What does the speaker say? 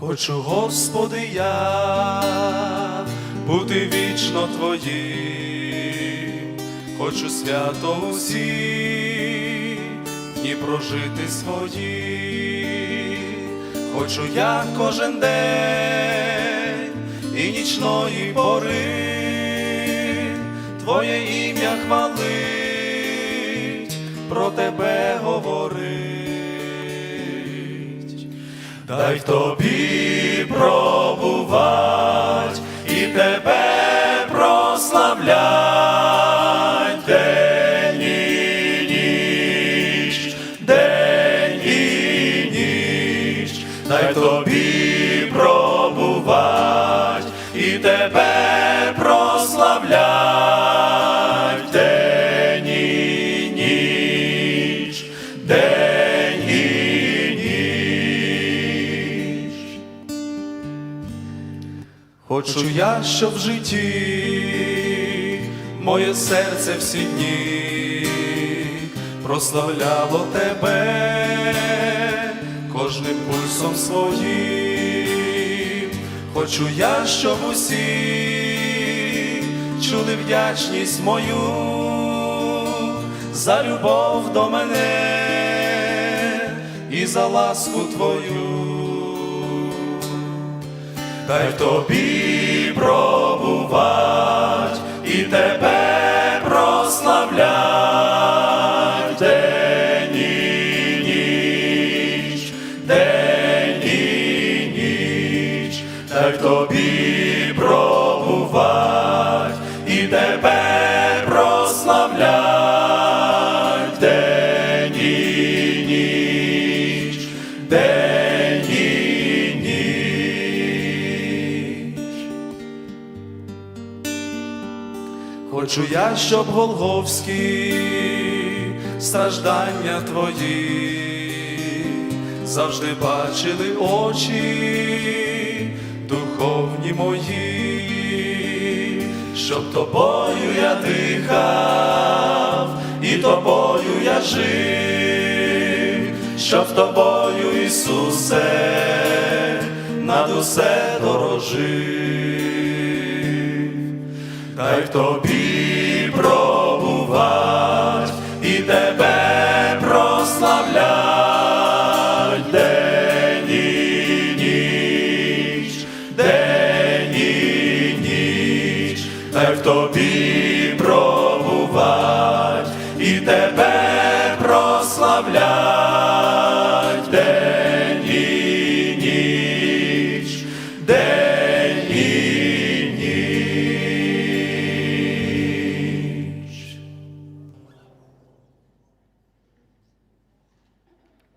Хочу, Господи, я бути вічно Твоїм, хочу свято усі дні прожити свої, хочу я кожен день і нічної пори. Твоє ім'я хвалить, про тебе говорить. Дай тобі пробувать і тебе прославлять. День і ніч, день і ніч, дай тобі пробувать і тебе прославлять. День і ніч, день Хочу я, щоб в житті моє серце всі дні прославляло тебе кожним пульсом своїм. Хочу я, щоб усі чули вдячність мою за любов до мене і за ласку твою дай тобі пробувать і тебе прославлять. День і ніч, день і ніч, дай тобі пробувать і тебе прославлять Хочу я, щоб Голговські страждання твої завжди бачили очі духовні мої, щоб тобою я дихав, і тобою я жив, щоб тобою, Ісусе, над усе дорожив дай в тобі пробувать і тебе прославлять день і ніч, день і ніч, дай в тобі пробувать і тебе прославлять.